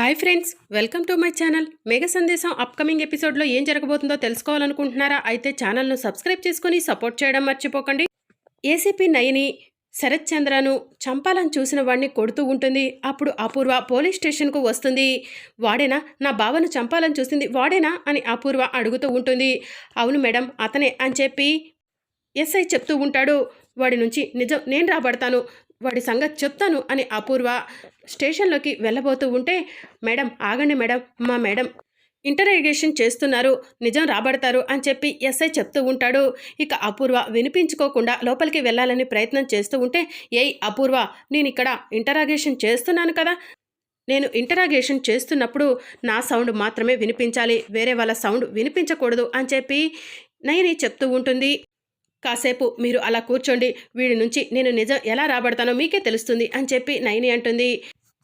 Hi friends welcome to my channel. Mega సందేశం upcoming ఎపిసోడ్లో ఏం జరగబోతుందో తెలుసుకోవాలనుకుంటున్నారా? అయితే ఛానల్ను సబ్స్క్రైబ్ చేసుకొని సపోర్ట్ చేయడం మర్చిపోకండి. ఏసీపీ నయని శరత్ చంద్రను చంపాలని చూసిన వాడిని కొడుతూ ఉంటుంది. అప్పుడు అపూర్వ పోలీస్ స్టేషన్కు వస్తుంది. వాడేనా? నా బావను చంపాలని చూసింది వాడేనా? అని అపూర్వ అడుగుతూ ఉంటుంది. అవును మేడం అతనే అని చెప్పి ఎస్ఐ చెప్తూ ఉంటాడు. వాడి నుంచి నిజం నేను రాబడతాను వాడి సంగతి చెప్తాను అని అపూర్వ స్టేషన్లోకి వెళ్ళబోతూ ఉంటే మేడం ఆగండి మేడం మా మేడం. ఇంటరాగేషన్ చేస్తున్నారు నిజం రాబడతారు అని చెప్పి ఎస్ఐ చెప్తూ ఉంటాడు. ఇక అపూర్వ వినిపించుకోకుండా లోపలికి వెళ్ళాలని ప్రయత్నం చేస్తూ ఉంటే ఏయ్ అపూర్వ నేను ఇక్కడ ఇంటరాగేషన్ చేస్తున్నాను కదా. నేను ఇంటరాగేషన్ చేస్తున్నప్పుడు నా సౌండ్ మాత్రమే వినిపించాలి. వేరే వాళ్ళ సౌండ్ వినిపించకూడదు అని చెప్పి నయని చెప్తూ ఉంటుంది. కాసేపు మీరు అలా కూర్చోండి. వీడి నుంచి నేను నిజం ఎలా రాబడతానో మీకే తెలుస్తుంది అని చెప్పి నయని అంటుంది.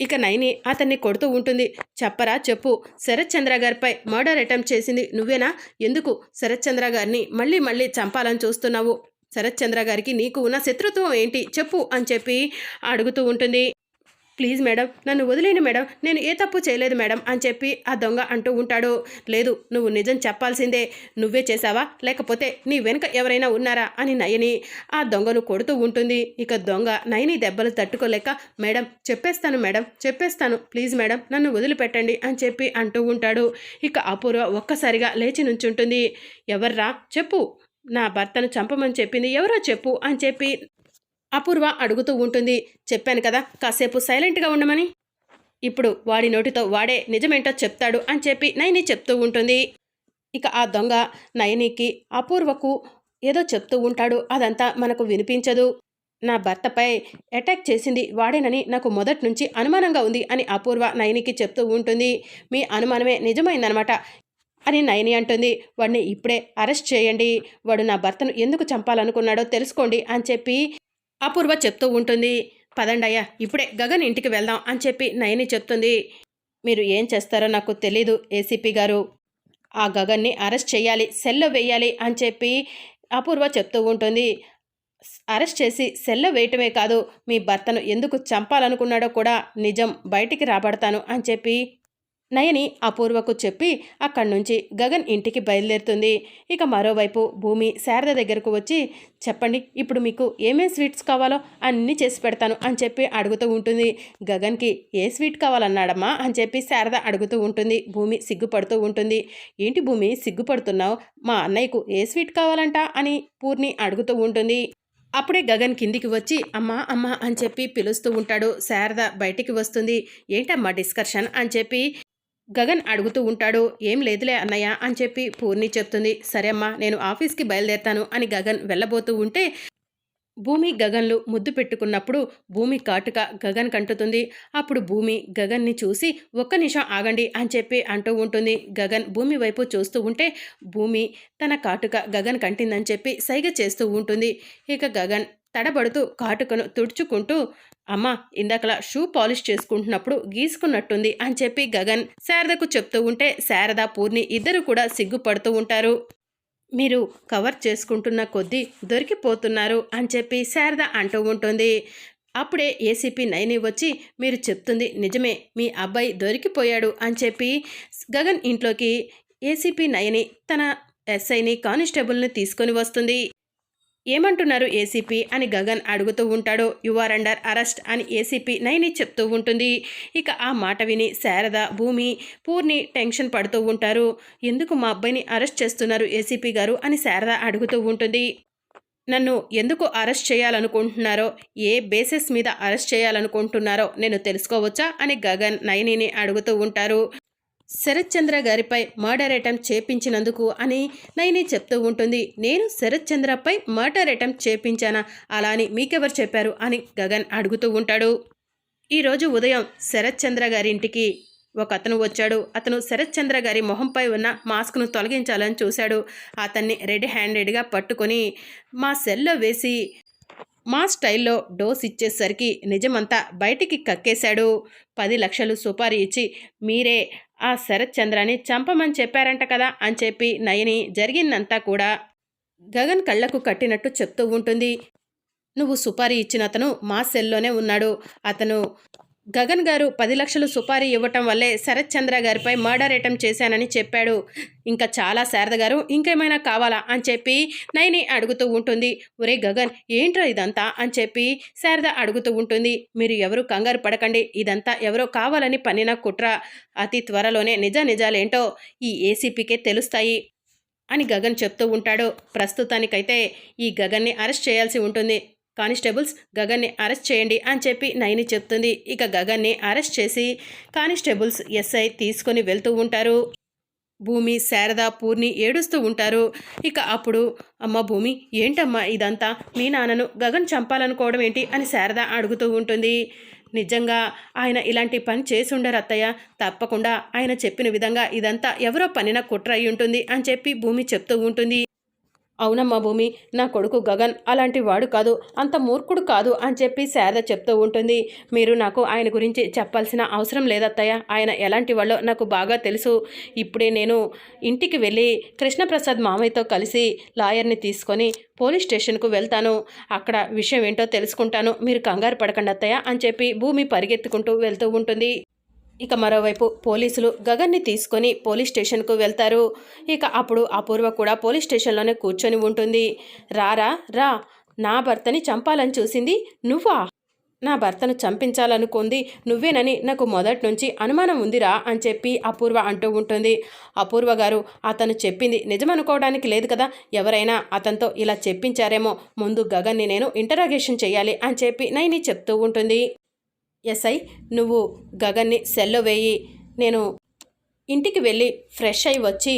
ఇక నైని అతన్ని కొడుతూ ఉంటుంది. చెప్పరా చెప్పు. శరత్చంద్ర గారిపై మర్డర్ అటెంప్ట్ చేసింది నువ్వేనా? ఎందుకు శరత్ చంద్ర గారిని మళ్ళీ మళ్ళీ చంపాలని చూస్తున్నావు? శరత్చంద్ర గారికి నీకు ఉన్న శత్రుత్వం ఏంటి? చెప్పు అని చెప్పి అడుగుతూ ఉంటుంది. ప్లీజ్ మేడం నన్ను వదిలేను మేడం నేను ఏ తప్పు చేయలేదు మేడం అని చెప్పి ఆ దొంగ అంటూ ఉంటాడు. లేదు నువ్వు నిజం చెప్పాల్సిందే నువ్వే చేసావా లేకపోతే నీ వెనుక ఎవరైనా ఉన్నారా? అని నయని ఆ దొంగను కొడుతూ ఉంటుంది. ఇక దొంగ నయని దెబ్బలు తట్టుకోలేక మేడం చెప్పేస్తాను మేడం చెప్పేస్తాను ప్లీజ్ మేడం నన్ను వదిలిపెట్టండి అని చెప్పి అంటూ ఉంటాడు. ఇక అపూర్వ ఒక్కసారిగా లేచి నుంచుంటుంది. ఎవర్రా? చెప్పు. నా భర్తను చంపమని చెప్పింది. ఎవరో చెప్పు అని చెప్పి అపూర్వ అడుగుతూ ఉంటుంది. చెప్పాను కదా కాసేపు సైలెంట్గా ఉండమని. ఇప్పుడు వాడి నోటితో వాడే నిజమేంటో చెప్తాడు అని చెప్పి నయని చెప్తూ ఉంటుంది. ఇక ఆ దొంగ నయనికి అపూర్వకు ఏదో చెప్తూ ఉంటాడు. అదంతా మనకు వినిపించదు. నా భర్తపై అటాక్ చేసింది వాడేనని నాకు మొదటి నుంచి అనుమానంగా ఉంది అని అపూర్వ నయనికి చెప్తూ ఉంటుంది. మీ అనుమానమే నిజమైందనమాట అని నయని అంటుంది. వాడిని ఇప్పుడే అరెస్ట్ చేయండి. వాడు నా భర్తను ఎందుకు చంపాలనుకున్నాడో తెలుసుకోండి అని చెప్పి అపూర్వ చెప్తూ ఉంటుంది. పదండయ్య ఇప్పుడే గగన్ ఇంటికి వెళ్దాం అని చెప్పి నయని చెప్తుంది. మీరు ఏం చేస్తారో నాకు తెలీదు ఏసీపీ గారు. ఆ గగన్ని అరెస్ట్ చేయాలి సెల్లో వేయాలి అని చెప్పి అపూర్వ చెప్తూ ఉంటుంది. అరెస్ట్ చేసి సెల్లో వేయటమే కాదు మీ భర్తను ఎందుకు చంపాలనుకున్నాడో కూడా నిజం బయటికి రాబడతాను అని చెప్పి నయని అపూర్వకు చెప్పి అక్కడి నుంచి గగన్ ఇంటికి బయలుదేరుతుంది. ఇక మరోవైపు భూమి శారద దగ్గరకు వచ్చి చెప్పండి ఇప్పుడు మీకు ఏమేం స్వీట్స్ కావాలో అన్నీ చేసి పెడతాను అని చెప్పి అడుగుతూ ఉంటుంది. గగన్కి ఏ స్వీట్ కావాలన్నాడమ్మా అని చెప్పి శారద అడుగుతూ ఉంటుంది. భూమి సిగ్గుపడుతూ ఉంటుంది. ఏంటి భూమి సిగ్గుపడుతున్నావు? మా అన్నయ్యకు ఏ స్వీట్ కావాలంట? అని పూర్ణి అడుగుతూ ఉంటుంది. అప్పుడే గగన్ కిందికి వచ్చి అమ్మా అమ్మా అని చెప్పి పిలుస్తూ ఉంటాడు. శారద బయటికి వస్తుంది. ఏంటమ్మా డిస్కషన్ అని చెప్పి గగన్ అడుగుతూ ఉంటాడు ఏం లేదులే అన్నయ్య అని చెప్పి పూర్ణి చెప్తుంది. సరే అమ్మా నేను ఆఫీస్కి బయలుదేరతాను అని గగన్ వెళ్ళబోతూ ఉంటే భూమి గగన్లు ముద్దు పెట్టుకున్నప్పుడు భూమి కాటుక గగన్ కంటుతుంది. అప్పుడు భూమి గగన్ని చూసి ఒక్క నిమిషం ఆగండి అని చెప్పి అంటూ ఉంటుంది. గగన్ భూమి వైపు చూస్తూ ఉంటే భూమి తన కాటుక గగన్ కంటిందని చెప్పి సైగ చేస్తూ ఉంటుంది. ఇక గగన్ తడబడుతూ కాటుకను తుడుచుకుంటూ అమ్మ ఇందాకలా షూ పాలిష్ చేసుకుంటున్నప్పుడు గీసుకున్నట్టుంది అని చెప్పి గగన్ శారదకు చెప్తూ ఉంటే శారద పూర్ణి ఇద్దరు కూడా సిగ్గుపడుతూ ఉంటారు. మీరు కవర్ చేసుకుంటున్న కొద్దీ దొరికిపోతున్నారు అని చెప్పి శారద అంటూ ఉంటుంది. అప్పుడే ఏసీపీ నైని వచ్చి మీరు చెప్తుంది నిజమే మీ అబ్బాయి దొరికిపోయాడు అని చెప్పి గగన్ ఇంట్లోకి ఏసీపీ నయని తన ఎస్ఐని కానిస్టేబుల్ని తీసుకొని వస్తుంది. ఏమంటున్నారు ఏసీపీ అని గగన్ అడుగుతూ ఉంటాడు. యు ఆర్ అండర్ అరెస్ట్ అని ఏసీపీ నైని చెప్తూ ఉంటుంది. ఇక ఆ మాట విని శారద భూమి పూర్ణి టెన్షన్ పడుతూ ఉంటారు. ఎందుకు మా అబ్బాయిని అరెస్ట్ చేస్తున్నారు ఏసీపీ గారు? అని శారద అడుగుతూ ఉంటుంది. నన్ను ఎందుకు అరెస్ట్ చేయాలనుకుంటున్నారో ఏ బేసిస్ మీద అరెస్ట్ చేయాలనుకుంటున్నారో నేను తెలుసుకోవచ్చా? అని గగన్ నయనిని అడుగుతూ ఉంటారు. శరత్చంద్ర గారిపై మర్డర్ అటెంప్ట్ చేపించినందుకు అని నైని చెప్తూ ఉంటుంది. నేను శరత్చంద్రపై మర్డర్ అటెంప్ట్ చేపించానా? అలా అని మీకెవరు చెప్పారు? అని గగన్ అడుగుతూ ఉంటాడు. ఈరోజు ఉదయం శరత్ చంద్ర గారి ఇంటికి ఒక అతను వచ్చాడు. అతను శరత్చంద్ర గారి మొహంపై ఉన్న మాస్క్ను తొలగించాలని చూశాడు. అతన్ని రెడ్ హ్యాండెడ్గా పట్టుకొని మా సెల్లో వేసి మా స్టైల్లో డోస్ ఇచ్చేసరికి నిజమంతా బయటికి కక్కేశాడు. పది లక్షలు సుపారీ ఇచ్చి మీరే ఆ శరత్ చంద్రాన్ని చంపమని చెప్పారంట కదా అని చెప్పి నయని జరిగిందంతా కూడా గగన్ కళ్ళకు కట్టినట్టు చెప్తూ ఉంటుంది. నువ్వు సుపారీ ఇచ్చిన అతను మా సెల్లోనే ఉన్నాడు. అతను గగన్ గారు పది లక్షలు సుపారీ ఇవ్వటం వల్లే శరత్ చంద్ర గారిపై మర్డర్ అటెంప్ట్ చేశానని చెప్పాడు. ఇంకా చాలా శారద గారు ఇంకేమైనా కావాలా? అని చెప్పి నైని అడుగుతూ ఉంటుంది. ఒరే గగన్ ఏంట్రా ఇదంతా? అని చెప్పి శారద అడుగుతూ ఉంటుంది. మీరు ఎవరు? కంగారు పడకండి. ఇదంతా ఎవరో కావాలని పన్నిన కుట్ర. అతి త్వరలోనే నిజ నిజాలేంటో ఈ ఏసీపీకే తెలుస్తాయి అని గగన్ చెప్తూ ఉంటాడు. ప్రస్తుతానికైతే ఈ గగన్ని అరెస్ట్ చేయాల్సి ఉంటుంది. కానిస్టేబుల్స్ గగన్ని అరెస్ట్ చేయండి అని చెప్పి నయని చెప్తుంది. ఇక గగన్ని అరెస్ట్ చేసి కానిస్టేబుల్స్ ఎస్ఐ తీసుకొని వెళ్తూ ఉంటారు. భూమి శారద పూర్ణి ఏడుస్తూ ఉంటారు. ఇక అప్పుడు అమ్మ భూమి ఏంటమ్మా ఇదంతా? మీ నాన్నను గగన్ చంపాలనుకోవడం ఏంటి? అని శారద అడుగుతూ ఉంటుంది. నిజంగా ఆయన ఇలాంటి పని చేసి ఉండరు అత్తయ్య. తప్పకుండా ఆయన చెప్పిన విధంగా ఇదంతా ఎవరో పనిన కుట్ర అయి ఉంటుంది అని చెప్పి భూమి చెప్తూ ఉంటుంది. అవునమ్మా భూమి నా కొడుకు గగన్ అలాంటి వాడు కాదు అంత మూర్ఖుడు కాదు అని చెప్పి శారద చెప్తూ ఉంటుంది. మీరు నాకు ఆయన గురించి చెప్పాల్సిన అవసరం లేదత్తయ్య. ఆయన ఎలాంటి వాళ్ళో నాకు బాగా తెలుసు. ఇప్పుడే నేను ఇంటికి వెళ్ళి కృష్ణప్రసాద్ మామయ్యతో కలిసి లాయర్ని తీసుకొని పోలీస్ స్టేషన్కు వెళ్తాను. అక్కడ విషయం ఏంటో తెలుసుకుంటాను. మీరు కంగారు పడకండి అత్తయ్య అని చెప్పి భూమి పరిగెత్తుకుంటూ వెళ్తూ ఉంటుంది. ఇక మరోవైపు పోలీసులు గగన్ని తీసుకొని పోలీస్ స్టేషన్కు వెళ్తారు. ఇక అప్పుడు అపూర్వ కూడా పోలీస్ స్టేషన్లోనే కూర్చొని ఉంటుంది. రారా? రా. నా భర్తని చంపాలని చూసింది నువ్వా? నా భర్తను చంపించాలనుకుంది నువ్వేనని నాకు మొదటి నుంచి అనుమానం ఉందిరా అని చెప్పి అపూర్వ అంటూ ఉంటుంది. అపూర్వ గారు అతను చెప్పింది నిజమనుకోవడానికి లేదు కదా. ఎవరైనా అతనితో ఇలా చెప్పించారేమో. ముందు గగన్ని నేను ఇంటరాగేషన్ చేయాలి అని చెప్పి నైని చెప్తూ ఉంటుంది. ఎస్ఐ నువ్వు గగన్ని సెల్లో వేయి. నేను ఇంటికి వెళ్ళి ఫ్రెష్ అయి వచ్చి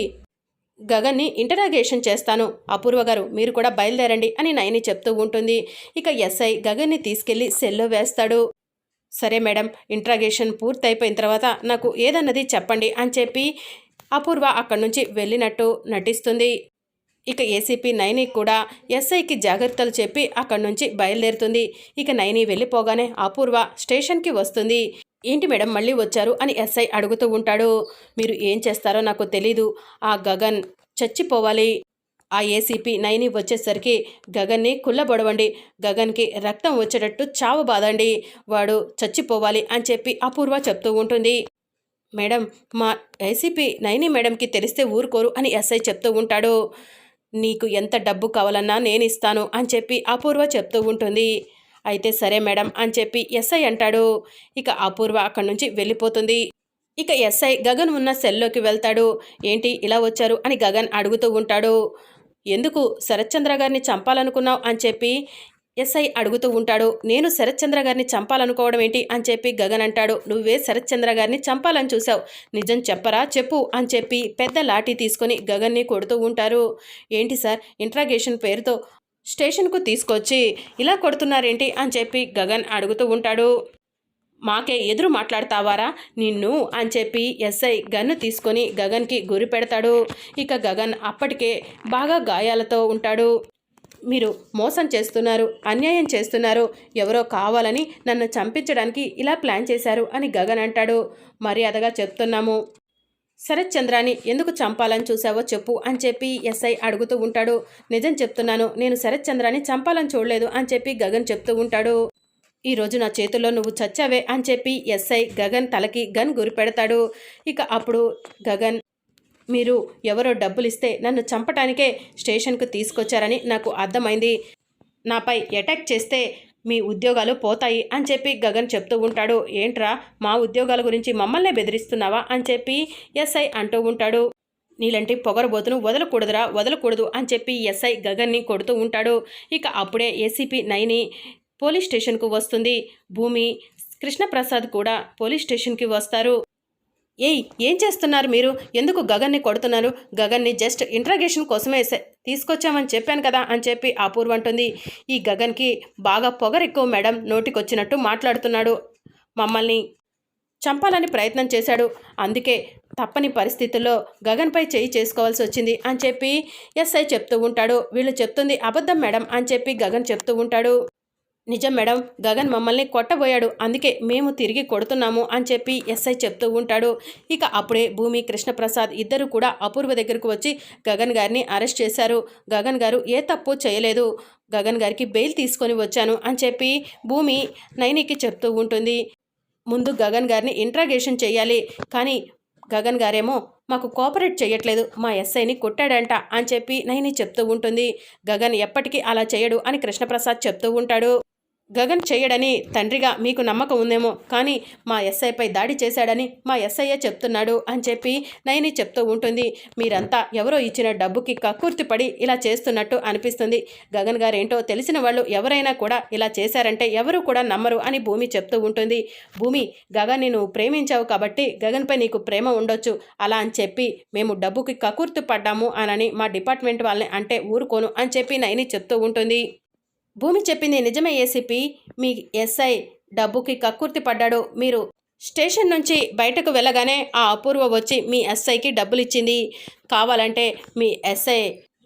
గగన్ని ఇంటరాగేషన్ చేస్తాను. అపూర్వ గారు మీరు కూడా బయలుదేరండి అని నయని చెప్తూ ఉంటుంది. ఇక ఎస్ఐ గగన్ని తీసుకెళ్ళి సెల్లో వేస్తాడు. సరే మేడం ఇంట్రాగేషన్ పూర్తయిపోయిన తర్వాత నాకు ఏదన్నది చెప్పండి అని చెప్పి అపూర్వ అక్కడి నుంచి వెళ్ళినట్టు నటిస్తుంది. ఇక ఏసీపీ నైని కూడా ఎస్ఐకి జాగ్రత్తలు చెప్పి అక్కడి నుంచి బయలుదేరుతుంది. ఇక నైని వెళ్ళిపోగానే అపూర్వ స్టేషన్కి వస్తుంది. ఏంటి మేడం మళ్ళీ వచ్చారు అని ఎస్ఐ అడుగుతూ ఉంటాడు. మీరు ఏం చేస్తారో నాకు తెలీదు. ఆ గగన్ చచ్చిపోవాలి. ఆ ఏసీపీ నైని వచ్చేసరికి గగన్ని కుళ్ళబొడవండి. గగన్కి రక్తం వచ్చేటట్టు చావు బాదండి. వాడు చచ్చిపోవాలి అని చెప్పి అపూర్వ చెప్తూ ఉంటుంది. మేడం మా ఏసీపీ నైని మేడంకి తెలిస్తే ఊరుకోరు అని ఎస్ఐ చెప్తూ ఉంటాడు. నీకు ఎంత డబ్బు కావాలన్నా నేను ఇస్తాను అని చెప్పి అపూర్వ చెప్తూ ఉంటుంది. అయితే సరే మేడం అని చెప్పి ఎస్ఐ అంటాడు. ఇక అపూర్వ అక్కడి నుంచి వెళ్ళిపోతుంది. ఇక ఎస్ఐ గగన్ ఉన్న సెల్లోకి వెళ్తాడు. ఏంటి ఇలా వచ్చారు అని గగన్ అడుగుతూ ఉంటాడు. ఎందుకు శరత్చంద్ర గారిని చంపాలనుకున్నావు అని చెప్పి ఎస్ఐ అడుగుతూ ఉంటాడు నేను శరత్చంద్ర గారిని చంపాలనుకోవడం ఏంటి? అని చెప్పి గగన్ అంటాడు నువ్వే శరత్చంద్ర గారిని చంపాలని చూసావు నిజం చెప్పరా చెప్పు అని చెప్పి పెద్ద లాఠీ తీసుకొని గగన్ని కొడుతూ ఉంటారు. ఏంటి సార్ ఇంట్రాగేషన్ పేరుతో స్టేషన్కు తీసుకొచ్చి ఇలా కొడుతున్నారేంటి? అని చెప్పి గగన్ అడుగుతూ ఉంటాడు. మాకే ఎదురు మాట్లాడతావారా నిన్ను? అని చెప్పి ఎస్ఐ గన్ను తీసుకొని గగన్కి గురి పెడతాడు. ఇక గగన్ అప్పటికే బాగా గాయాలతో ఉంటాడు. మీరు మోసం చేస్తున్నారు అన్యాయం చేస్తున్నారు ఎవరో కావాలని నన్ను చంపించడానికి ఇలా ప్లాన్ చేశారు అని గగన్ అంటాడు. మర్యాదగా చెప్తున్నాము. శరత్ చంద్రాని ఎందుకు చంపాలని చూసావో చెప్పు అని చెప్పి ఎస్ఐ అడుగుతూ ఉంటాడు. నిజం చెప్తున్నాను నేను శరత్ చంద్రాని చంపాలని చూడలేదు అని చెప్పి గగన్ చెప్తూ ఉంటాడు. ఈరోజు నా చేతుల్లో నువ్వు చచ్చావే అని చెప్పి ఎస్ఐ గగన్ తలకి గన్ గురిపెడతాడు ఇక అప్పుడు గగన్ మీరు ఎవరో డబ్బులు ఇస్తే నన్ను చంపటానికే స్టేషన్కు తీసుకొచ్చారని నాకు అర్థమైంది. నాపై అటాక్ చేస్తే మీ ఉద్యోగాలు పోతాయి అని చెప్పి గగన్ చెప్తూ ఉంటాడు. ఏంట్రా మా ఉద్యోగాల గురించి మమ్మల్నే బెదిరిస్తున్నావా అని చెప్పి ఎస్ఐ అంటూ ఉంటాడు. నీలాంటి పొగరబోతును వదలకూడదురా వదలకూడదు అని చెప్పి ఎస్ఐ గగన్ని కొడుతూ ఉంటాడు. ఇక అప్పుడే ఏసీపీ నైని పోలీస్ స్టేషన్కు వస్తుంది. భూమి కృష్ణప్రసాద్ కూడా పోలీస్ స్టేషన్కి వస్తారు. ఏయ్ ఏం చేస్తున్నారు మీరు? ఎందుకు గగన్ని కొడుతున్నారు? గగన్ని జస్ట్ ఇంట్రాగేషన్ కోసమే తీసుకొచ్చామని చెప్పాను కదా అని చెప్పి అపూర్వ అంటుంది. ఈ గగన్కి బాగా పొగరెక్కువ మేడం నోటికొచ్చినట్టు మాట్లాడుతున్నాడు. మమ్మల్ని చంపాలని ప్రయత్నం చేశాడు. అందుకే తప్పని పరిస్థితుల్లో గగన్పై చేయి చేసుకోవాల్సి వచ్చింది అని చెప్పి ఎస్ఐ చెప్తూ ఉంటాడు. వీళ్ళు చెప్తుంది అబద్ధం మేడం అని చెప్పి గగన్ చెప్తూ ఉంటాడు. నిజం మేడం గగన్ మమ్మల్ని కొట్టబోయాడు అందుకే మేము తిరిగి కొడుతున్నాము అని చెప్పి ఎస్ఐ చెప్తూ ఉంటాడు. ఇక అప్పుడే భూమి కృష్ణప్రసాద్ ఇద్దరు కూడా అపూర్వ దగ్గరకు వచ్చి గగన్ గారిని అరెస్ట్ చేశారు. గగన్ గారు ఏ తప్పు చేయలేదు. గగన్ గారికి బెయిల్ తీసుకొని వచ్చాను అని చెప్పి భూమి నైనికి చెప్తూ ఉంటుంది. ముందు గగన్ గారిని ఇంట్రాగేషన్ చేయాలి కానీ గగన్ గారేమో మాకు కోఆపరేట్ చేయట్లేదు మా ఎస్ఐని కొట్టాడంట అని చెప్పి నైని చెప్తూ ఉంటుంది. గగన్ ఎప్పటికీ అలా చేయడు అని కృష్ణప్రసాద్ చెప్తూ ఉంటాడు. గగన్ చేయడని తండ్రిగా మీకు నమ్మకం ఉందేమో కానీ మా ఎస్ఐపై దాడి చేశాడని మా ఎస్ఐయే చెప్తున్నాడు అని చెప్పి నయని చెప్తూ ఉంటుంది. మీరంతా ఎవరో ఇచ్చిన డబ్బుకి కక్కుర్తిపడి ఇలా చేస్తున్నట్టు అనిపిస్తుంది. గగన్ గారేంటో తెలిసిన వాళ్ళు ఎవరైనా కూడా ఇలా చేశారంటే ఎవరు కూడా నమ్మరు అని భూమి చెప్తూ ఉంటుంది. భూమి గగన్ని నువ్వు ప్రేమించావు కాబట్టి గగన్పై నీకు ప్రేమ ఉండొచ్చు అలా అని చెప్పి మేము డబ్బుకి కకుర్తి పడ్డాము అనని మా డిపార్ట్మెంట్ వాళ్ళని అంటే ఊరుకోను అని చెప్పి నయని చెప్తూ ఉంటుంది. భూమి చెప్పింది నిజమే ఏసీపీ మీ ఎస్ఐ డబ్బుకి కక్కుర్తి పడ్డాడు. మీరు స్టేషన్ నుంచి బయటకు వెళ్ళగానే ఆ అపూర్వ వచ్చి మీ ఎస్ఐకి డబ్బులు ఇచ్చింది కావాలంటే మీ ఎస్ఐ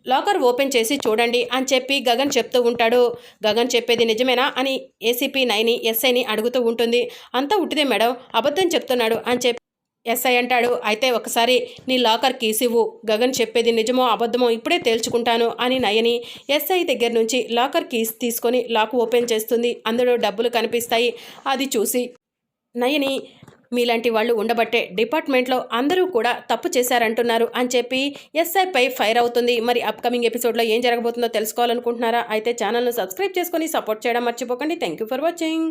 లాకర్ ఓపెన్ చేసి చూడండి అని చెప్పి గగన్ చెప్తూ ఉంటాడు. గగన్ చెప్పేది నిజమేనా అని ఏసీపీ నైని ఎస్ఐని అడుగుతూ ఉంటుంది. అంతా ఉట్టిదే మేడం అబద్ధం చెప్తున్నాడు అని చెప్పి ఎస్ఐ అంటాడు అయితే ఒకసారి నీ లాకర్ కీస్ ఇవ్వు గగన్ చెప్పేది నిజమో అబద్ధమో ఇప్పుడే తేల్చుకుంటాను అని నయని ఎస్ఐ దగ్గర నుంచి లాకర్ కీస్ తీసుకొని లాక్ ఓపెన్ చేస్తుంది. అందులో డబ్బులు కనిపిస్తాయి. అది చూసి నయని మీలాంటి వాళ్ళు ఉండబట్టే డిపార్ట్మెంట్లో అందరూ కూడా తప్పు చేశారంటున్నారు అని చెప్పి ఎస్ఐపై ఫైర్ అవుతుంది. మరి అప్కమింగ్ ఎపిసోడ్లో ఏం జరగబోతుందో తెలుసుకోవాలనుకుంటున్నారా? అయితే ఛానల్ను సబ్స్క్రైబ్ చేసుకొని సపోర్ట్ చేయడం మర్చిపోకండి. Thank you for watching.